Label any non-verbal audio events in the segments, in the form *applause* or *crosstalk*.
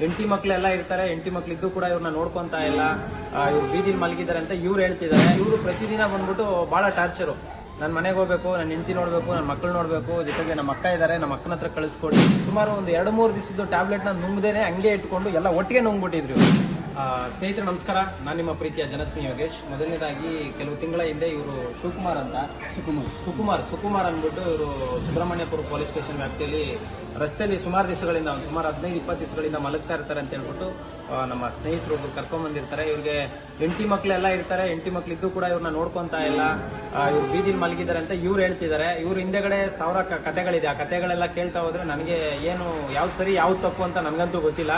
ಹೆಂಡತಿ ಮಕ್ಳೆಲ್ಲ ಇರ್ತಾರೆ ಹೆಂಡತಿ ಮಕ್ಳಿದ್ದು ಕೂಡ ಇವ್ರನ್ನ ನೋಡ್ಕೊಂತಾ ಇಲ್ಲ. ಇವ್ರು ಬೀದಿಲಿ ಮಲಗಿದ್ದಾರೆ ಅಂತ ಇವ್ರು ಹೇಳ್ತಿದ್ದಾರೆ. ಇವರು ಪ್ರತಿದಿನ ಬಂದ್ಬಿಟ್ಟು ಬಹಳ ಟಾರ್ಚರು. ನನ್ನ ಮನೆಗೆ ಹೋಗ್ಬೇಕು ನನ್ನ ಹೆಂಡತಿ ನೋಡ್ಬೇಕು ನನ್ನ ಮಕ್ಳು ನೋಡ್ಬೇಕು, ಜೊತೆಗೆ ನಮ್ಮ ಅಕ್ಕ ಇದ್ದಾರೆ ನಮ್ಮ ಅಕ್ಕನ ಹತ್ರ ಕಳಿಸ್ಕೊಡಿ. ಸುಮಾರು ಒಂದು ಎರಡು ಮೂರು ದಿವಸದ್ದು ಟ್ಯಾಬ್ಲೆಟ್ನ ನುಂಗ್ದೇನೆ ಹಂಗೆ ಇಟ್ಕೊಂಡು ಎಲ್ಲ ಒಟ್ಟಿಗೆ ನುಂಗ್ಬಿಟ್ಟಿದ್ರು ಸ್ನೇಹಿತರೆ ನಮಸ್ಕಾರ. ನಾನು ನಿಮ್ಮ ಪ್ರೀತಿಯ ಜನಸ್ನೇಹ ಯೋಗೇಶ್. ಮೊದಲನೇದಾಗಿ ಕೆಲವು ತಿಂಗಳ ಹಿಂದೆ ಇವರು ಶಿವಕುಮಾರ್ ಅಂತ. ಸುಕುಮಾರ್ ಸುಕುಮಾರ್ ಸುಕುಮಾರ್ ಅಂದ್ಬಿಟ್ಟು ಇವರು ಸುಬ್ರಹ್ಮಣ್ಯಪುರ ಪೊಲೀಸ್ ಸ್ಟೇಷನ್ ವ್ಯಾಪ್ತಿಯಲ್ಲಿ ರಸ್ತೆಯಲ್ಲಿ ಸುಮಾರು ದಿವಸಗಳಿಂದ ಸುಮಾರು ಹದಿನೈದು ಇಪ್ಪತ್ತು ದಿವಸಗಳಿಂದ ಮಲಗ್ತಾ ಇರ್ತಾರೆ ಅಂತ ಹೇಳ್ಬಿಟ್ಟು ನಮ್ಮ ಸ್ನೇಹಿತರು ಒಬ್ರು ಕರ್ಕೊಂಡ್ಬಂದಿರ್ತಾರೆ ಇವ್ರಿಗೆ ಹೆಂಡತಿ ಮಕ್ಕಳೆಲ್ಲ ಇರ್ತಾರೆ. ಹೆಂಡತಿ ಮಕ್ಳಿದ್ದು ಕೂಡ ಇವ್ರನ್ನ ನೋಡ್ಕೊಂತ ಇಲ್ಲ. ಇವ್ರು ಬೀದಿಲಿ ಮಲಗಿದ್ದಾರೆ ಅಂತ ಇವ್ರು ಹೇಳ್ತಿದ್ದಾರೆ. ಇವ್ರ ಹಿಂದೆಗಡೆ ಸಾವಿರ ಕಥೆಗಳಿದೆ ಆ ಕಥೆಗಳೆಲ್ಲ ಕೇಳ್ತಾ ಹೋದ್ರೆ ನನಗೆ ಏನು ಯಾವ್ದು ಸರಿ ಯಾವ್ದು ತಪ್ಪು ಅಂತ ನನಗಂತೂ ಗೊತ್ತಿಲ್ಲ.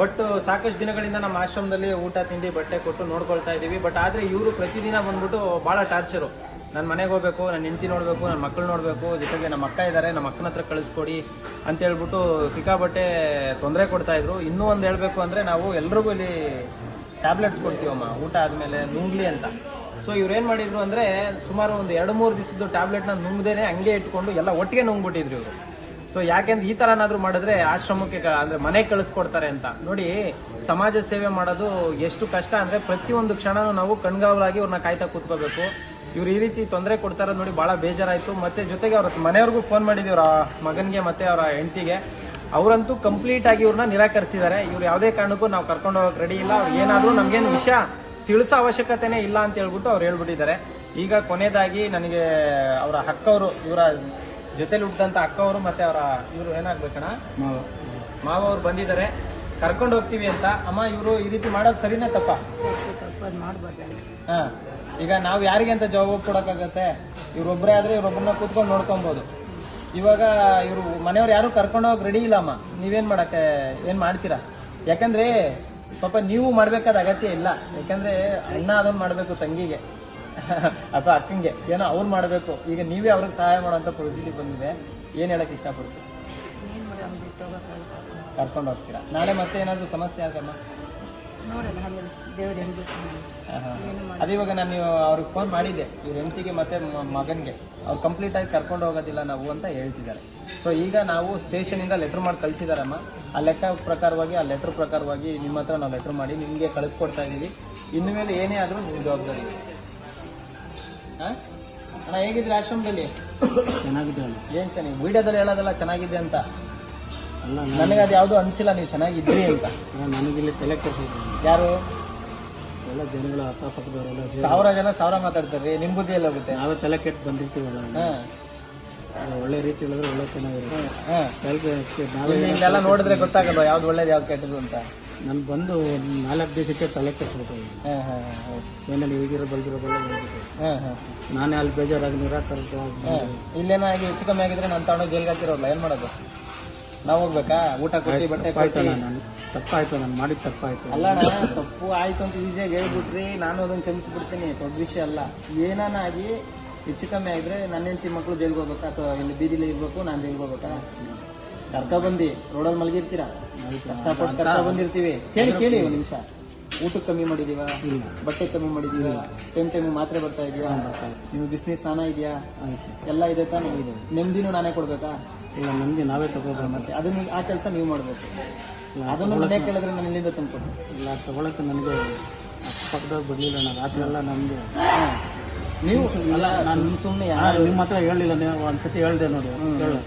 ಬಟ್ ಸಾಕಷ್ಟು ದಿನಗಳಿಂದ ನಮ್ಮ ಆಶ್ರಮದಲ್ಲಿ ಊಟ, ತಿಂಡಿ, ಬಟ್ಟೆ ಕೊಟ್ಟು ನೋಡ್ಕೊಳ್ತಾ ಇದ್ದೀವಿ. ಬಟ್ ಆದರೆ ಇವರು ಪ್ರತಿದಿನ ಬಂದ್ಬಿಟ್ಟು ಭಾಳ ಟಾರ್ಚರು. ನನ್ನ ಮನೆಗೆ ಹೋಗ್ಬೇಕು ನನ್ನ ಹೆಂಡತಿ ನೋಡಬೇಕು ನನ್ನ ಮಕ್ಕಳು ನೋಡಬೇಕು, ಜೊತೆಗೆ ನಮ್ಮ ಅಕ್ಕ ಇದ್ದಾರೆ ನಮ್ಮ ಅಕ್ಕನ ಹತ್ರ ಕಳಿಸ್ಕೊಡಿ ಅಂತ ಹೇಳ್ಬಿಟ್ಟು ಸಿಕ್ಕಾಬಟ್ಟೆ ತೊಂದರೆ ಕೊಡ್ತಾ ಇದ್ರು. ಇನ್ನೂ ಒಂದು ಹೇಳಬೇಕು ಅಂದರೆ ನಾವು ಎಲ್ರಿಗೂ ಇಲ್ಲಿ ಟ್ಯಾಬ್ಲೆಟ್ಸ್ ಕೊಡ್ತೀವಮ್ಮ, ಊಟ ಆದಮೇಲೆ ನುಂಗ್ಲಿ ಅಂತ. ಸೊ ಇವ್ರೇನು ಮಾಡಿದ್ರು ಅಂದರೆ ಸುಮಾರು ಒಂದು ಎರಡು ಮೂರು ದಿವಸದ್ದು ಟ್ಯಾಬ್ಲೆಟ್ನ ನುಂಗ್ದೇನೆ ಹಂಗೆ ಇಟ್ಕೊಂಡು ಎಲ್ಲ ಒಟ್ಟಿಗೆ ನುಂಗ್ಬಿಟ್ಟಿದ್ರು ಇವರು. ಸೊ ಯಾಕೆಂದ್ರೆ ಈ ತರನಾದ್ರೂ ಮಾಡಿದ್ರೆ ಆಶ್ರಮಕ್ಕೆ ಅಂದ್ರೆ ಮನೆಗೆ ಕಳಿಸ್ಕೊಡ್ತಾರೆ ಅಂತ. ನೋಡಿ, ಸಮಾಜ ಸೇವೆ ಮಾಡೋದು ಎಷ್ಟು ಕಷ್ಟ ಅಂದ್ರೆ ಪ್ರತಿಯೊಂದು ಕ್ಷಣನೂ ನಾವು ಕಣ್ಗಾವಲಾಗಿ ಅವ್ರನ್ನ ಕಾಯ್ತಾ ಕೂತ್ಕೋಬೇಕು. ಇವ್ರು ಈ ರೀತಿ ತೊಂದರೆ ಕೊಡ್ತಾರ ನೋಡಿ ಬಹಳ ಬೇಜಾರಾಯ್ತು. ಮತ್ತೆ ಜೊತೆಗೆ ಅವ್ರ ಮನೆಯವ್ರಿಗೂ ಫೋನ್ ಮಾಡಿದ್ವಿ ಅವ್ರ ಮಗನಿಗೆ ಮತ್ತೆ ಅವರ ಹೆಂಡತಿಗೆ. ಅವರಂತೂ ಕಂಪ್ಲೀಟ್ ಆಗಿ ಇವ್ರನ್ನ ನಿರಾಕರಿಸಿದ್ದಾರೆ. ಇವ್ರು ಯಾವುದೇ ಕಾರಣಕ್ಕೂ ನಾವು ಕರ್ಕೊಂಡು ಹೋಗಕ್ಕೆ ರೆಡಿ ಇಲ್ಲ. ಅವ್ರು ಏನಾದರೂ ನಮ್ಗೇನು ವಿಷಯ ತಿಳಿಸೋ ಅವಶ್ಯಕತೆನೇ ಇಲ್ಲ ಅಂತ ಹೇಳ್ಬಿಟ್ಟು ಅವ್ರು ಹೇಳ್ಬಿಟ್ಟಿದ್ದಾರೆ. ಈಗ ಕೊನೆಯದಾಗಿ ನನಗೆ ಅವರ ಹಕ್ಕವರು ಇವರ ಜೊತೆಲಿ ಹುಟ್ಟಿದಂತ ಅಕ್ಕವರು ಮತ್ತೆ ಅವರ ಇವರು ಏನಾಗ್ಬೇಕಣ? ಮಾವ. ಅವ್ರು ಬಂದಿದ್ದಾರೆ. ಕರ್ಕೊಂಡು ಹೋಗ್ತೀವಿ ಅಂತ. ಅಮ್ಮ ಇವರು ಈ ರೀತಿ ಮಾಡೋದು ಸರಿನಾ ತಪ್ಪ? ಹಾ. ಈಗ ನಾವು ಯಾರಿಗೆ ಅಂತ ಜವಾಬ್ ಕೊಡೋಕ್ಕಾಗತ್ತೆ? ಇವ್ರೊಬ್ಬರೇ ಆದ್ರೆ ಇವ್ರೊಬ್ಬರನ್ನ ಕೂತ್ಕೊಂಡು ನೋಡ್ಕೊಬೋದು. ಇವಾಗ ಇವರು ಮನೆಯವ್ರು ಯಾರು ಕರ್ಕೊಂಡು ಹೋಗಕ್ ರೆಡಿ ಇಲ್ಲ ಅಮ್ಮ. ನೀವೇನ್ ಮಾಡಕ್ಕೆ ಏನ್ ಮಾಡ್ತೀರಾ? ಯಾಕಂದ್ರೆ ಪಾಪ ನೀವು ಮಾಡ್ಬೇಕಾದ ಅಗತ್ಯ ಇಲ್ಲ. ಯಾಕಂದ್ರೆ ಅಣ್ಣ ಅದೊಂದು ಮಾಡಬೇಕು ತಂಗಿಗೆ. ಅಥವಾ ಅಕ್ಕಂಗೆ ಏನೋ ಅವ್ರು ಮಾಡಬೇಕು. ಈಗ ನೀವೇ ಅವ್ರಿಗೆ ಸಹಾಯ ಮಾಡೋಂಥ ಪರಿಸ್ಥಿತಿ ಬಂದಿದೆ. ಏನು ಹೇಳಕ್ ಇಷ್ಟಪಡ್ತೀವಿ ಕರ್ಕೊಂಡು ಹೋಗ್ತೀರಾ? ನಾಳೆ ಮತ್ತೆ ಏನಾದರೂ ಸಮಸ್ಯೆ ಆಗಮ್ಮ ಅದೇ ಇವಾಗ ನಾನು ನೀವು ಅವ್ರಿಗೆ ಫೋನ್ ಮಾಡಿದ್ದೆ ಇವ್ರ ಹೆಂಡತಿಗೆ ಮತ್ತೆ ಮಗನಿಗೆ. ಅವ್ರು ಕಂಪ್ಲೀಟ್ ಆಗಿ ಕರ್ಕೊಂಡು ಹೋಗೋದಿಲ್ಲ ನಾವು ಅಂತ ಹೇಳ್ತಿದ್ದಾರೆ. ಸೊ ಈಗ ನಾವು ಸ್ಟೇಷನ್ ಇಂದ ಲೆಟರ್ ಮಾಡಿ ಕಳಿಸಿದಾರಮ್ಮ. ಆ ಲೆಕ್ಕ ಪ್ರಕಾರವಾಗಿ ಆ ಲೆಟರ್ ಪ್ರಕಾರವಾಗಿ ನಿಮ್ಮ ಹತ್ರ ನಾವು ಲೆಟರ್ ಮಾಡಿ ನಿಮಗೆ ಕಳಿಸ್ಕೊಡ್ತಾ ಇದ್ದೀವಿ. ಇನ್ನು ಮೇಲೆ ಏನೇ ಆದರೂ ನಿಮ್ಮ ಜವಾಬ್ದಾರಿ? ಅಣ್ಣ ಹೇಗಿದ್ರಿ ಆಶ್ರಮದಲ್ಲಿ ಚೆನ್ನಾಗಿದೆ ಅಲ್ಲ ಏನ್ ಚೆನ್ನಾಗಿ ವಿಡಿಯೋದಲ್ಲಿ ಹೇಳೋದಲ್ಲ ಚೆನ್ನಾಗಿದೆ ಅಂತ. ಅಲ್ಲ ನನಗೆ ಅದು ಯಾವುದು ಅನ್ಸಿಲ್ಲ ನೀವು ಚೆನ್ನಾಗಿದ್ರಿ ಅಂತ. ನನಗಿಲ್ಲಿ ತಲೆ ಯಾರು? ಎಲ್ಲ ಜನಗಳ ಅಕ್ಕಪಕ್ಕದವರೆಲ್ಲ ಸಾವಿರ ಜನ ಸಾವಿರ ಮಾತಾಡ್ತಾರ್ರಿ ನಿಮ್ ಬುದ್ಧಿ ಎಲ್ಲ ಹೋಗುತ್ತೆ ನಾವೇ ತಲೆ ಕೆಟ್ಟು ಬಂದಿರ್ತೀವಲ್ಲ ಹಾ. ಒಳ್ಳೆ ರೀತಿ ಹೇಳಿದ್ರೆ ಒಳ್ಳೆ ಚೆನ್ನಾಗಿರುತ್ತೆ. ನಾವೇ ಇಲ್ಲೆಲ್ಲ ನೋಡಿದ್ರೆ ಗೊತ್ತಾಗಲ್ವಾ ಯಾವ್ದು ಒಳ್ಳೇದು ಯಾವ್ದು ಕೆಟ್ಟದ್ದು ಅಂತ. ನಾನು ಬಂದು ಒಂದು ನಾಲ್ಕು ದಿವಸಕ್ಕೆ ತಲೆ ಕೆಟ್ಟಿಬಿಟ್ಟು ಹಾಂ ಹಾ ಏನಲ್ಲಿ ಈಗಿರೋ ಬಲ್ದಿರೋ ಬೆಲ್ಲ ಹೇಳ್ಬಿಟ್ಟು ಹಾ ಹಾ. ನಾನೇ ಅಲ್ಲಿ ಬೇಜಾರಾಗಿ ನಿರಾಕರಿಸ ಇಲ್ಲೇನಾಗಿ ಹೆಚ್ಚು ಕಮ್ಮಿ ಆಗಿದ್ರೆ ನಾನು ತಗೊಂಡು ಜೈಲ್ಗೆ ಹಾಕಿರೋಲ್ಲ ಏನ್ ಮಾಡೋದು? ನಾವು ಹೋಗ್ಬೇಕಾ? ಊಟ ಕೊಟ್ಟು ಬಟ್ಟೆ ಕೊಟ್ಟು? ನಾನು ತಪ್ಪಾಯ್ತು ನಾನು ಮಾಡಿದ ತಪ್ಪಾಯ್ತು. ಅಲ್ಲ ತಪ್ಪು ಆಯ್ತು ಅಂತ ಈಸಿಯಾಗಿ ಹೇಳ್ಬಿಟ್ರಿ ನಾನು ಅದನ್ನ ಕ್ಷಮಿಸ್ಬಿಡ್ತೀನಿ ದೊಡ್ಡ ವಿಷಯ ಅಲ್ಲ. ಏನಾನಾಗಿ ಹೆಚ್ಚು ಕಮ್ಮಿ ಆಗಿದ್ರೆ ನನ್ನ ಹೆಂಡತಿ ಮಕ್ಕಳು ಜೈಲ್ಗೆ ಹೋಗ್ಬೇಕಾ? ಅಥವಾ ಇಲ್ಲಿ ಬೀದಿಲಿ ಇರ್ಬೇಕು ನಾನು ಜೈಲ್ಗೆ ಹೋಗ್ಬೇಕಾ? ಕರ್ಕ ಬಂದಿ ರೋಡಲ್ಲಿ ಮಲಗಿರ್ತೀರಾ ಕಷ್ಟಪಟ್ಟು ಕರ್ಕ ಬಂದಿರ್ತೀವಿ ಕೇಳಿ ಕೇಳಿ ಒಂದು ನಿಮಿಷ. ಊಟಕ್ಕೆ ಕಮ್ಮಿ ಮಾಡಿದೀವ? ಬಟ್ಟೆ ಕಮ್ಮಿ ಮಾಡಿದೀವ? ಟೈಮ್ ಟೈಮ್ ಮಾತ್ರೆ ಬರ್ತಾ ಇದೀವ ನಿಮ್ಗೆ ಬಿಸ್ನೆಸ್ ಸ್ನಾನ ಇದೆಯಾ? ಎಲ್ಲ ಇದೆ ತಾನೇ? ಇದೆ. ನೆಮ್ಮದಿನೂ ನಾನೇ ಕೊಡ್ಬೇಕಾ? ಇಲ್ಲ ನೆಮ್ಮದಿ ನಾವೇ ತಗೋಬೇಕು ಮತ್ತೆ ಅದನ್ನ ಆ ಕೆಲಸ ನೀವು ಮಾಡ್ಬೇಕು. ಅದನ್ನು ಮನೆ ಕೇಳಿದ್ರೆ ನಾನು ಇಲ್ಲಿಂದ ತಂದ್ಕೊಡು. ಇಲ್ಲ ತಗೊಳಕ್ಕೆ ನನಗೆ ಪಕ್ಕದಾಗ ಬರಲಿಲ್ಲ ನಾನು ರಾತ್ರಿ ಎಲ್ಲ ನಮಗೆ ನೀವು ಅಲ್ಲ ನಾನು ಸುಮ್ಮನೆ ನಿಮ್ಮ ಹತ್ರ ಹೇಳಿಲ್ಲ ನೀವು ಒಂದ್ಸತಿ ಹೇಳ್ದೆ ನೋಡಿ ಹೇಳು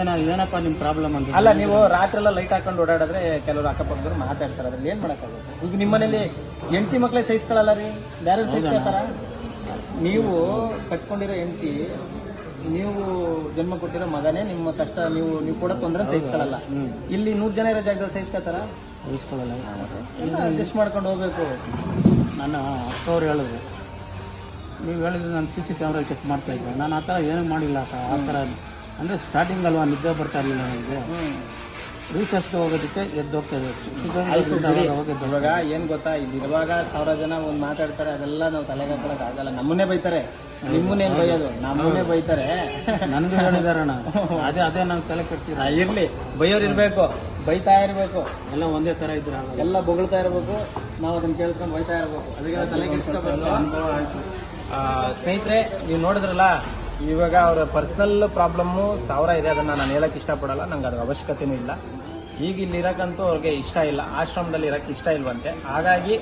ಏನ ಏನಪ್ಪ ನಿಮ್ಮ ಪ್ರಾಬ್ಲಮ್ ಅಂತ? ಅಲ್ಲ ನೀವು ರಾತ್ರಿ ಎಲ್ಲ ಲೈಟ್ ಹಾಕೊಂಡು ಓಡಾಡಿದ್ರೆ ಕೆಲವರು ಅಕ್ಕಪಕ್ಕದವ್ರು ಮಾತಾಡ್ತಾರೆ. ಅದ್ರಲ್ಲಿ ಏನ್ ಮಾಡಕ್ಕಾಗುತ್ತೆ? ಈಗ ನಿಮ್ಮನೇಲಿ ಹೆಂಡತಿ ಮಕ್ಕಳೇ ಸಹಿಸ್ಕೊಳ್ಳಲ್ಲ ರೀ? ಬೇರೆ ಸಹಿಸ್ಕೊಳ್ತಾರ ನೀವು ಕಟ್ಕೊಂಡಿರೋ ಹೆಂಡತಿ ನೀವು ಜನ್ಮ ಕೊಟ್ಟಿರೋ ಮಗನೇ ನಿಮ್ಮ ಕಷ್ಟ ನೀವು ನೀವು ಕೂಡ ತೊಂದರೆ ಸಹಿಸ್ಕೊಳ್ಳಲ್ಲ ಇಲ್ಲಿ ನೂರ್ ಜನ ಇರೋ ಜಾಗದಲ್ಲಿ ಸಹಿಸ್ಕೊತಾರ ಸಹಿಸ್ಕೊಳ್ಳಲ್ಲ ಅಡ್ಜಸ್ಟ್ ಮಾಡ್ಕೊಂಡು ಹೋಗ್ಬೇಕು. ನನ್ನ ಅಕ್ಕವ್ರು ಹೇಳಿದ್ರು. ನೀವು ಹೇಳಿದ್ರೆ ನಾನು ಸಿ ಸಿ ಕ್ಯಾಮ್ರಾ ಚೆಕ್ ಮಾಡ್ತಾ ಇದ್ದೆ. ನಾನು ಆ ಥರ ಏನೂ ಮಾಡಿಲ್ಲ ಆ ಥರ. ಅಂದರೆ ಸ್ಟಾರ್ಟಿಂಗ್ ಅಲ್ವಾ? ನಿದ್ದೆ ಬರ್ತಾ ಇರಲಿಲ್ಲ ನನಗೆ ಅಷ್ಟು ಹೋಗೋದಕ್ಕೆ ಎದ್ದೋಗ್ತದೆ ಇವಾಗ ಏನ್ ಗೊತ್ತಾ? ಇಲ್ಲಿರುವಾಗ ಸಾವಿರ ಜನ ಒಂದು ಮಾತಾಡ್ತಾರೆ ಅದೆಲ್ಲ ನಾವು ತಲೆಗೆ ಹಾಕೊಳಕ್ ಆಗಲ್ಲ. ನಮ್ಮನ್ನೇ ಬೈತಾರೆ. ನಿಮ್ಮನ್ನೇನ್ ಬೈಯೋದು? ನಮ್ಮನ್ನೇ ಬೈತಾರೆ. ನನಗೆ ಹೇಳಿದಾರಣ *laughs* ಅದೇ ಅದೇ ನಂಗೆ ತಲೆ ಕಟ್ತೀರ ಆ, ಇರ್ಲಿ. ಬೈಯೋರ್ ಇರ್ಬೇಕು. ಬೈತಾ ಇರ್ಬೇಕು. ಎಲ್ಲ ಒಂದೇ ಥರ ಇದ್ರೆ ಎಲ್ಲ ಬೊಗಳ್ತಾ ಇರ್ಬೇಕು. ನಾವು ಅದನ್ನ ಕೇಳಿಸ್ಕೊಂಡು ಬೈತಾ ಇರ್ಬೇಕು. ಅದಕ್ಕೆಲ್ಲ ತಲೆ ಕೆಡಿಸ್ಕೋಬಾರ್ದು ಅನುಭವ ಆಯಿತು. ಸ್ನೇಹಿತರೆ ನೀವು ನೋಡಿದ್ರಲ್ಲ ಇವಾಗ ಅವರ ಪರ್ಸನಲ್ ಪ್ರಾಬ್ಲಮ್ಮು ಸಾವಿರ ಇದೆ, ಅದನ್ನು ನಾನು ಹೇಳಕ್ ಇಷ್ಟಪಡಲ್ಲ, ನಂಗೆ ಅದು ಅವಶ್ಯಕತೆನೂ ಇಲ್ಲ. ಈಗ ಇಲ್ಲಿ ಇರಕ್ಕಂತೂ ಅವ್ರಿಗೆ ಇಷ್ಟ ಇಲ್ಲ, ಆಶ್ರಮದಲ್ಲಿ ಇರಕ್ಕೆ ಇಷ್ಟ ಇಲ್ವಂತೆ. ಹಾಗಾಗಿ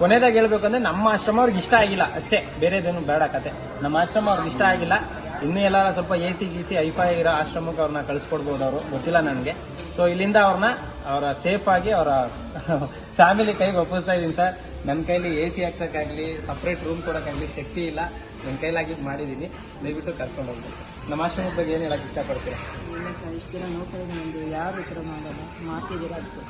ಕೊನೆದಾಗಿ ಹೇಳ್ಬೇಕಂದ್ರೆ ನಮ್ಮ ಆಶ್ರಮ ಅವ್ರಿಗೆ ಇಷ್ಟ ಆಗಿಲ್ಲ ಅಷ್ಟೇ, ಬೇರೆದೇನು ಬೇಡ ಕತೆ. ನಮ್ಮ ಆಶ್ರಮ ಅವ್ರಿಗೆ ಇಷ್ಟ ಆಗಿಲ್ಲ, ಇನ್ನೂ ಎಲ್ಲ ಸ್ವಲ್ಪ ಎ ಸಿ ಗಿ ಸಿ ಐಫೈ ಇರೋ ಆಶ್ರಮಕ್ಕೆ ಅವ್ರನ್ನ ಕಳಿಸ್ಕೊಡ್ಬೋದು ಅವರು, ಗೊತ್ತಿಲ್ಲ ನನಗೆ. ಸೊ ಇಲ್ಲಿಂದ ಅವ್ರನ್ನ ಅವರ ಸೇಫ್ ಆಗಿ ಅವರ ಫ್ಯಾಮಿಲಿ ಕೈಗೆ ಒಪ್ಪಿಸ್ತಾ ಇದ್ದೀನಿ ಸರ್. ನನ್ನ ಕೈಲಿ ಎ ಸಿ ಹಾಕ್ಸೋಕ್ಕಾಗಲಿ ಸಪ್ರೇಟ್ ರೂಮ್ ಕೊಡೋಕ್ಕಾಗಲಿ ಶಕ್ತಿ ಇಲ್ಲ. ನನ್ನ ಕೈಲಾಗಿ ಮಾಡಿದ್ದೀನಿ. ದಯವಿಟ್ಟು ಕರ್ಕೊಂಡು ಹೋಗಿ ಸರ್. ನಮ್ಮ ಆಶ್ರಮದ ಬಗ್ಗೆ ಏನು ಹೇಳಕ್ಕೆ ಇಷ್ಟಪಡ್ತೀರಾ? ಇಲ್ಲ ಸರ್ ಇಷ್ಟು ದಿನ ನೋಡ್ತಾ ನಮ್ಮದು ಯಾರು ಈ ಥರ ಮಾಡಲ್ಲ. ಮಾಡ್ತಿದ್ದೀರಾ ಅದಕ್ಕೆ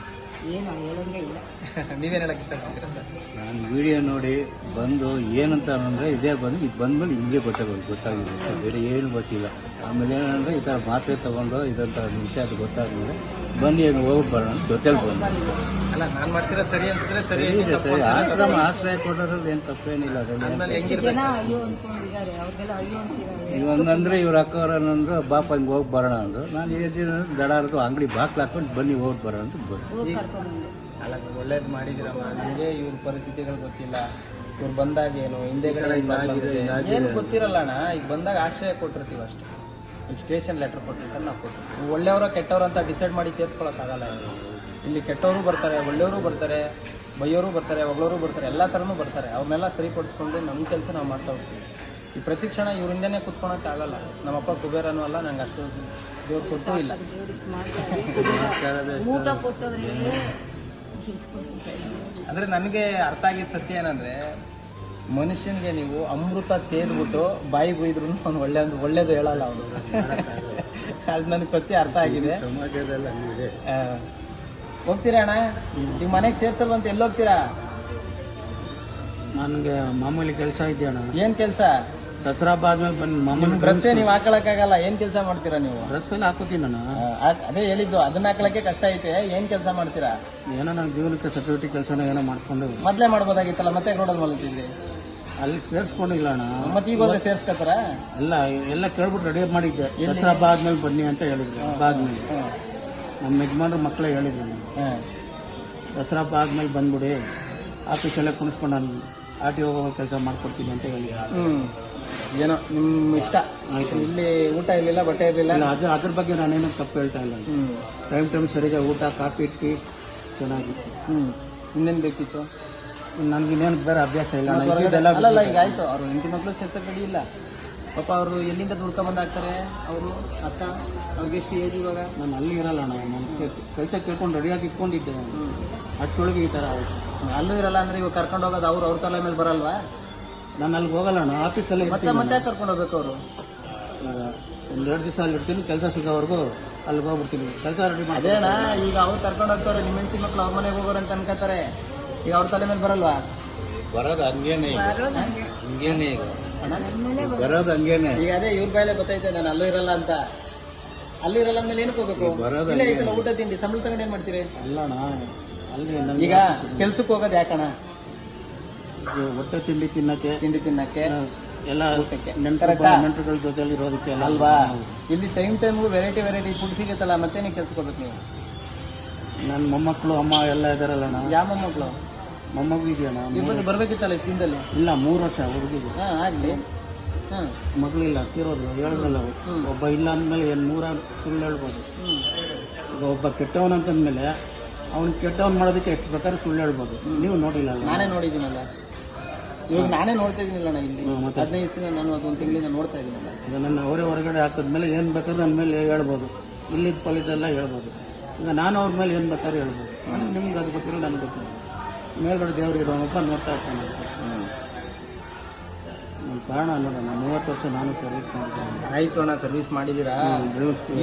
ಏನು ಹೇಳಂಗೆ ಇಲ್ಲ. *laughs* ನೀವೇನು ಹೇಳಕ್ಕೆ ಇಷ್ಟಪಡ್ತೀರಾ ಸರ್? ನಾನು ವಿಡಿಯೋ ನೋಡಿ ಬಂದು ಏನಂತ ಅಂದರೆ ಇದೇ ಬಂದು ಇದು ಬಂದ್ಮೇಲೆ ಹಿಂಗೆ ಗೊತ್ತಾಗೋದು ಗೊತ್ತಾಗಿದೆ. ಬೇರೆ ಏನು ಗೊತ್ತಿಲ್ಲ. ಆಮೇಲೆ ಏನಂದರೆ ಈ ಥರ ಮಾತ್ರೆ ತೊಗೊಂಡು ಇದಂಥ ವಿಷಯ ಅದು ಗೊತ್ತಾಗಿದೆ ಬನ್ನಿ ಏನು ಹೋಗಿ ಬರೋಣ ಅಂತ ಜೊತೆಲಿ ಬಂದು ಅಲ್ಲ ನಾನು ಮಾಡ್ತಿರೋ ಸರಿ ಅನ್ಸಿದ್ರೆ ಸರಿ ಸರಿ ಇದೆ, ಸರಿ. ಆಶ್ರಮ ಆಶ್ರಯ ಕೊಡೋದ್ರಲ್ಲಿ ಏನು ತಪ್ಪೇನಿಲ್ಲ ಅದರಲ್ಲಿ ಹೆಂಗಿರ್ಬೇಕು? ಇವ್ರ ಅಕ್ಕವ್ರನ್ನಂದ್ರು ಬಾಪ ಹಿಂಗೆ ಹೋಗಿ ಬರೋಣ ಅಂದ್ರು. ನಾನು ಏನ್ ದಡ ಅರ್ದು ಅಂಗಡಿ ಬಾಕ್ಲು ಹಾಕೊಂಡು ಬನ್ನಿ ಹೋಗಿ ಬರೋಣ ಅಂತ ಬಂದು. ಅಲ್ಲ ಒಳ್ಳೇದು ಮಾಡಿದಿರಮ್ಮ. ನಿಮಗೆ ಇವ್ರ ಪರಿಸ್ಥಿತಿಗಳು ಗೊತ್ತಿಲ್ಲ. ಇವ್ರು ಬಂದಾಗ ಏನು ಹಿಂದೆಗಡೆ ಏನು ಗೊತ್ತಿರಲ್ಲ ಅಣ್ಣ ಈಗ ಬಂದಾಗ ಆಶ್ರಯ ಕೊಟ್ಟಿರ್ತೀವಿ ಅಷ್ಟೇ. ಈಗ ಸ್ಟೇಷನ್ ಲೆಟರ್ ಕೊಟ್ಟಿರ್ತಾರೆ ನಾವು ಕೊಟ್ಟಿರ್ತೀವಿ. ಒಳ್ಳೆಯವರ ಕೆಟ್ಟವ್ರು ಅಂತ ಡಿಸೈಡ್ ಮಾಡಿ ಸೇರಿಸ್ಕೊಳಕ್ಕಾಗಲ್ಲ ಇಲ್ಲಿ ಕೆಟ್ಟವರು ಬರ್ತಾರೆ ಒಳ್ಳೆಯವರು ಬರ್ತಾರೆ ಬೈಯೋರು ಬರ್ತಾರೆ ಒಗಳೋರು ಬರ್ತಾರೆ ಎಲ್ಲ ಥರನೂ ಬರ್ತಾರೆ. ಅವನ್ನೆಲ್ಲ ಸರಿಪಡಿಸ್ಕೊಂಡು ನಮ್ಮ ಕೆಲಸ ನಾವು ಮಾಡ್ತಾ ಹೋಗ್ತೀವಿ. ಈ ಪ್ರತಿ ಕ್ಷಣ ಇವರಿಂದನೇ ಕುತ್ಕೊಳಕ್ಕೆ ಆಗಲ್ಲ. ನಮ್ಮಪ್ಪ ಕುಬೇರನೂ ಅಲ್ಲ ನಂಗೆ ಅಷ್ಟು ದೇವ್ರು ಕೊಟ್ಟು ಇಲ್ಲ. ಅಂದರೆ ನನಗೆ ಅರ್ಥ ಆಗಿದ್ದ ಸತ್ಯ ಏನಂದರೆ ಮನುಷ್ಯನಿಗೆ ನೀವು ಅಮೃತ ತೇದ್ಬಿಟ್ಟು ಬಾಯಿ ಬೈದ್ರು ಅವ್ನು ಒಳ್ಳೆ ಒಂದು ಒಳ್ಳೇದು ಹೇಳಲ್ಲ ಅವನು. *laughs* ಅದು ನನಗೆ ಸತ್ಯ ಅರ್ಥ ಆಗಿದೆ. ಸಮಾಜದಲ್ಲಿ ಹೋಗ್ತೀರಾ ಅಣ್ಣ? ನೀವು ಮನೆಗೆ ಸೇರ್ಸಲ್ವಂತ ಎಲ್ಲಿ ಹೋಗ್ತೀರಾ? ನನಗೆ ಮಾಮೂಲಿ ಕೆಲಸ ಇದೆ ಅಣ್ಣ? ಏನ್ ಕೆಲಸ? ದಸರಾ ಹಬ್ಬ ಆದ್ಮೇಲೆ ಬಂದು ಮಾಮೂಲಿ ಡ್ರೆಸ್ಸೇ ನೀವು ಹಾಕೊಳಕ್ಕಾಗಲ್ಲ ಏನ್ ಕೆಲಸ ಮಾಡ್ತೀರಾ ನೀವು? ಡ್ರೆಸ್ ಎಲ್ಲ ಹಾಕೋತೀನಿ ನಾನು ಆ, ಅದೇ ಹೇಳಿದ್ದು ಅದನ್ನ ಹಾಕೊಳಕ್ಕೆ ಕಷ್ಟ ಐತೆ ಏನ್ ಕೆಲಸ ಮಾಡ್ತೀರಾ? ಏನೋ ನನ್ನ ಜೀವನಕ್ಕೆ ಸೆಕ್ಯೂರಿಟಿ ಕೆಲಸನ ಏನೋ ಮಾಡ್ಕೊಂಡು ಮೊದ್ಲೇ ಮಾಡ್ಬೋದಾಗಿತ್ತಲ್ಲ ಮತ್ತೆ ರೋಡಲ್ಲಿ ಮಲಗ್ತಿದ್ರಿ ಅಲ್ಲಿ ಸೇರ್ಸ್ಕೊಂಡಿಲ್ಲ ಅಣ್ಣ. ಮತ್ತೆ ಈಗ ಹೋದ್ರೆ ಸೇರ್ಸ್ಕೊತಾರ ಎಲ್ಲ ಎಲ್ಲ ಕೇಳ್ಬಿಟ್ಟು ರೆಡಿ ಮಾಡಿದ್ದೆ. ದಸರಾ ಹಬ್ಬ ಆದ್ಮೇಲೆ ಬನ್ನಿ ಅಂತ ಹೇಳಿದ್ರು ಹಬ್ಬ ಆದ್ಮೇಲೆ ನಮ್ಮ ಯಜಮಾನ್ರ ಮಕ್ಕಳು ಹೇಳಿದ್ರು ನನಗೆ. ದಸರಾ ಹಬ್ಬ ಆದ್ಮೇಲೆ ಬಂದ್ಬಿಡಿ ಆಫೀಸಲ್ಲೇ ಕುಣಿಸ್ಕೊಂಡು ನಾನು ಆರ್ ಟಿ ಹೋಗೋ ಕೆಲಸ ಮಾಡ್ಕೊಡ್ತೀನಿ ಅಂತ ಹೇಳಿ ಏನೋ ನಿಮ್ಮ ಇಷ್ಟ? ಆಯ್ತು. ಇಲ್ಲಿ ಊಟ ಇರಲಿಲ್ಲ ಬಟ್ಟೆ ಇರಲಿಲ್ಲ? ಇಲ್ಲ ಅದ್ರ ಅದ್ರ ಬಗ್ಗೆ ನಾನೇನು ತಪ್ಪು ಹೇಳ್ತಾ ಇಲ್ಲ. ಟೈಮ್ ಟೈಮ್ ಸರಿಗೆ ಊಟ ಕಾಫಿ ಟೀ ಚೆನ್ನಾಗಿತ್ತು. ಹ್ಞೂ ಇನ್ನೇನು ಬೇಕಿತ್ತು? ನನಗಿನ್ನೇನು ಬೇರೆ ಅಭ್ಯಾಸ ಇಲ್ಲ. ನಾನು ಈಗ ಆಯಿತು. ಅವ್ರ ಹೆಂಡತಿ ಮಕ್ಕಳು ಸೇರ್ಸಕ್ ರೆಡಿ ಇಲ್ಲ. ಪಾಪ ಅವರು ಎಲ್ಲಿಂದ ದುಡ್ಕೊಂಡ್ ಬಂದ್ ಹಾಕ್ತಾರೆ ಅವರು ಅಕ್ಕ ಅವ್ರಿಗೆ ಎಷ್ಟು ಏಜ್ ಇವಾಗ? ನಾನು ಅಲ್ಲಿ ಇರಲ್ಲ ಅಣ್ಣ ನಾನು ಕೆಲಸ ಕೇಳ್ಕೊಂಡು ರೆಡಿಯಾಗಿ ಇಟ್ಕೊಂಡಿದ್ದೆ. ಅಷ್ಟು ಅಷ್ಟರೊಳಗೆ ಈ ಥರ ಅಲ್ಲೂ ಇರಲ್ಲ ಅಂದ್ರೆ ಇವಾಗ ಕರ್ಕೊಂಡು ಹೋಗೋದು ಅವ್ರು ಅವ್ರ ತಲೆ ಮೇಲೆ ಬರಲ್ವಾ? ನಾನು ಅಲ್ಲಿಗೆ ಹೋಗಲ್ಲ ಅಣ್ಣ ಆಫೀಸಲ್ಲಿ ಮತ್ತೆ ಮತ್ತೆ ಕರ್ಕೊಂಡು ಹೋಗ್ಬೇಕು ಅವರು? ಒಂದೆರಡು ದಿವಸ ಅಲ್ಲಿ ಇರ್ತೀನಿ ಕೆಲಸ ಸಿಗೋವರೆಗೂ ಅಲ್ಲಿಗೆ ಹೋಗ್ಬಿಡ್ತೀನಿ. ಕೆಲಸ ರೆಡಿ ಮಾಡಿ ಅದೇನಾ ಈಗ ಅವ್ರು ಕರ್ಕೊಂಡು ಹೋಗ್ತಾರೆ ನಿಮ್ಮ ಹೆಂಡತಿ ಮಕ್ಳು ಅವ್ರ ಮನೆಗೆ ಹೋಗೋರು ಅಂತ ಅನ್ಕೋತಾರೆ. ಈಗ ಅವ್ರ ತಲೆ ಮೇಲೆ ಬರಲ್ವಾ? ಬರೋದು ಹಂಗೇನೆ ಈಗ. ಹಂಗೇನೆ ಈಗ. ಬರೋದು ಹಂಗೇನೆ. ಈಗ ಅದೇ ಇವ್ರ ಬಾಯಲ್ಲೇ ಗೊತ್ತೈತೆ ನಾನು ಅಲ್ಲೂ ಇರಲ್ಲ ಅಂತ. ಅಲ್ಲೂ ಇರಲ್ಲ ಅಂದ್ಮೇಲೆ ಏನಕ್ಕೆ ಹೋಗ್ಬೇಕು? ಬರೋದು ಇಲ್ಲೇ ಐತಲ್ಲ ಊಟ ತಿಂಡಿ ಸಂಬಳ ತಗೊಂಡು ಏನ್ ಮಾಡ್ತೀರಿ? ಅಲ್ಲ ಅಣ್ಣ ಅಲ್ಲಿ ನನಗೆ ಈಗ ಕೆಲ್ಸಕ್ಕೆ ಹೋಗೋದು ಯಾಕಣ ಹೊಟ್ಟೆ ತಿಂಡಿ ತಿನ್ನಕ್ಕೆ. ತಿಂಡಿ ತಿನ್ನಕ್ಕೆ? ಎಲ್ಲ ಊಟಕ್ಕೆ. ನೆಂಟರ ನೆಂಟರುಗಳ ಜೊತೆಲಿ ಇರೋದಕ್ಕೆ ಎಲ್ಲ ಅಲ್ವಾ? ಇಲ್ಲಿ ಟೈಮ್ ಟೈಮ್ಗೂ ವೆರೈಟಿ ವೆರೈಟಿ ಫುಡ್ ಸಿಗುತ್ತಲ್ಲ ಮತ್ತೆ ನೀವು ಕೆಲ್ಸಕ್ಕೆ ಹೋಗ್ಬೇಕು ನೀವು? ನನ್ನ ಮೊಮ್ಮಕ್ಕಳು ಅಮ್ಮ ಎಲ್ಲ ಇದಾರಲ್ಲ ಯಾವ ಮೊಮ್ಮಕ್ಳು ಮೊಮ್ಮಗು ಇದೆಯಣ್ಣ ಇಬ್ಬರು ಬರ್ಬೇಕಿತ್ತಲ್ಲ ಇಷ್ಟು ದಿನದಲ್ಲಿ ಇಲ್ಲ ಮೂರು ವರ್ಷ ಹುಡುಗಿಗೆ. ಹಾ ಆಗ್ಲಿ. ಹಾ. ಮಗಳಿಲ್ಲ ತಿರೋದು ಹೇಳಿದ್ರಲ್ಲ ಅವ್ರು. ಒಬ್ಬ ಇಲ್ಲ ಅಂದಮೇಲೆ ಏನು ನೂರಾರು ಸುಳ್ಳು ಹೇಳ್ಬೋದು? ಈಗ ಒಬ್ಬ ಕೆಟ್ಟವನ್ ಅಂತಂದ್ಮೇಲೆ ಅವ್ನು ಕೆಟ್ಟವನ್ ಮಾಡೋದಕ್ಕೆ ಎಷ್ಟು ಬೇಕಾದ್ರೂ ಸುಳ್ಳು ಹೇಳ್ಬೋದು? ನೀವು ನೋಡಿಲ್ಲ ನಾನೇ ನೋಡಿದ್ದೀನಲ್ಲ. ಇವಾಗ ನಾನೇ ನೋಡ್ತಾ ಇದೀನಿಲ್ಲ ಅಣ್ಣ ಇಲ್ಲಿ? ಹದಿನೈದು ದಿನ ನಾನು ಅದೊಂದು ತಿಂಗಳಿಂದ ನೋಡ್ತಾ ಇದ್ದೀನಲ್ಲ. ಈಗ ನನ್ನ ಅವರೇ ಹೊರಗಡೆ ಹಾಕಿದ್ಮೇಲೆ ಏನು ಬೇಕಾದ್ರೆ ನನ್ನ ಮೇಲೆ ಹೇಳ್ಬೋದು. ಇಲ್ಲಿದ್ದ ಪಲಿದೆಲ್ಲ ಹೇಳ್ಬೋದು. ಈಗ ನಾನು ಅವ್ರ ಮೇಲೆ ಏನು ಬೇಕಾದ್ರೆ ಹೇಳ್ಬೋದು. ನಿಮ್ಗೆ ಅದು ಗೊತ್ತಿಲ್ಲ ನನಗೆ ಗೊತ್ತಿಲ್ಲ ಮೇಲ್ಗಡೆ ದೇವ್ರು ಇರೋನೊಬ್ಬ ನೋಡ್ತಾ ಇರ್ತಾನೆ. ನನ್ನ ಕಾರಣ ನೋಡೋಣ. ಮೂವತ್ತು ವರ್ಷ ನಾನು ಸರ್ವಿಸ್ ಮಾಡ್ತೀನಿ ಆಯ್ತು ಅಣ್ಣ ಸರ್ವಿಸ್ ಮಾಡಿದೀರಾ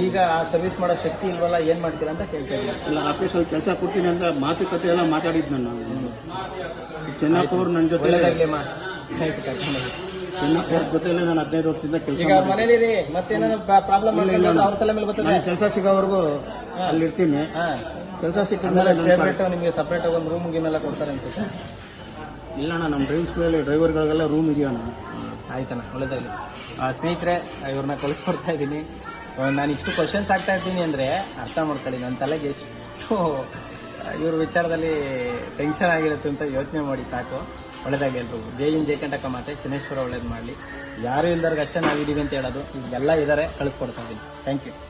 ಈಗ ಆ ಸರ್ವಿಸ್ ಮಾಡೋ ಶಕ್ತಿ ಇಲ್ವಲ್ಲ ಏನು ಮಾಡ್ತೀರಾ ಅಂತ ಕೇಳ್ತಾ ಇದ್ದೀನಿ. ಇಲ್ಲ ಆಫೀಸಲ್ಲಿ ಕೆಲಸ ಕೊಡ್ತೀನಿ ಅಂತ ಮಾತುಕತೆ ಎಲ್ಲ ಮಾತಾಡಿದ್ದು ನಾನು. ಚೆನ್ನಪ್ಪ ಅವ್ರು ನನ್ನ ಜೊತೆ ಚೆನ್ನಪ್ಪವ್ರ ಜೊತೆ ಜೊತೆಲೆ ನಾನು ಹದಿನೈದು ವರ್ಷದಿಂದ ಕೆಲಸ ಈಗ ಮನೇಲಿ ಮತ್ತೇನಾದ್ರು ಪ್ರಾಬ್ಲಮ್ ಅವ್ರ ತಲೆ ಮೇಲೆ ಬರ್ತದೆ. ಕೆಲಸ ಸಿಗೋವರೆಗೂ ಅಲ್ಲಿ ಇರ್ತೀನಿ ಕೆಲಸ ಪಾಡಿಗೆ- ನಿಮಗೆ ಸಪ್ರೇಟ್ ಆಗಿ ಒಂದು ರೂಮ್ ಗೀಮೆಲ್ಲ ಕೊಡ್ತಾರೆ ಅನ್ಸುತ್ತೆ ಇಲ್ಲ ಅಣ್ಣ ನಮ್ಮ ಡ್ರೈವಿಂಗ್ ಸ್ಕೂಲಲ್ಲಿ ಡ್ರೈವರ್ಗಳಿಗೆಲ್ಲ ರೂಮ್ ಇದೆಯಣ್ಣ ಆಯ್ತಣ್ಣ ಒಳ್ಳೆದಾಗಲಿ. ಸ್ನೇಹಿತರೆ ಇವ್ರನ್ನ ಕಳಿಸ್ಕೊಡ್ತಾ ಇದ್ದೀನಿ. ಸೊ ನಾನು ಇಷ್ಟು ಕ್ವಶನ್ಸ್ ಆಗ್ತಾ ಇದ್ದೀನಿ ಅಂದರೆ ಅರ್ಥ ಮಾಡ್ಕೊಳ್ಳಿ ನನ್ನ ತಲೆಗೆ ಎಷ್ಟು ಇವ್ರ ವಿಚಾರದಲ್ಲಿ ಟೆನ್ಷನ್ ಆಗಿರುತ್ತೆ ಅಂತ ಯೋಚನೆ ಮಾಡಿ ಸಾಕು. ಒಳ್ಳೇದಾಗಿ ಎಲ್ರಿಗೂ. ಜೈ ಇನ್ ಜೈ ಕಂಟಕ ಮಾತೆ. ಶನೇಶ್ವರ ಒಳ್ಳೇದು ಮಾಡಲಿ. ಯಾರು ಇಲ್ದವ್ರಿಗೆ ಅಷ್ಟೇ ನಾವಿದ್ದೀವಿ ಅಂತ ಹೇಳೋದು. ಎಲ್ಲ ಇದ್ದಾರೆ ಕಳಿಸ್ಕೊಡ್ತಾ ಇದ್ದೀನಿ. Thank you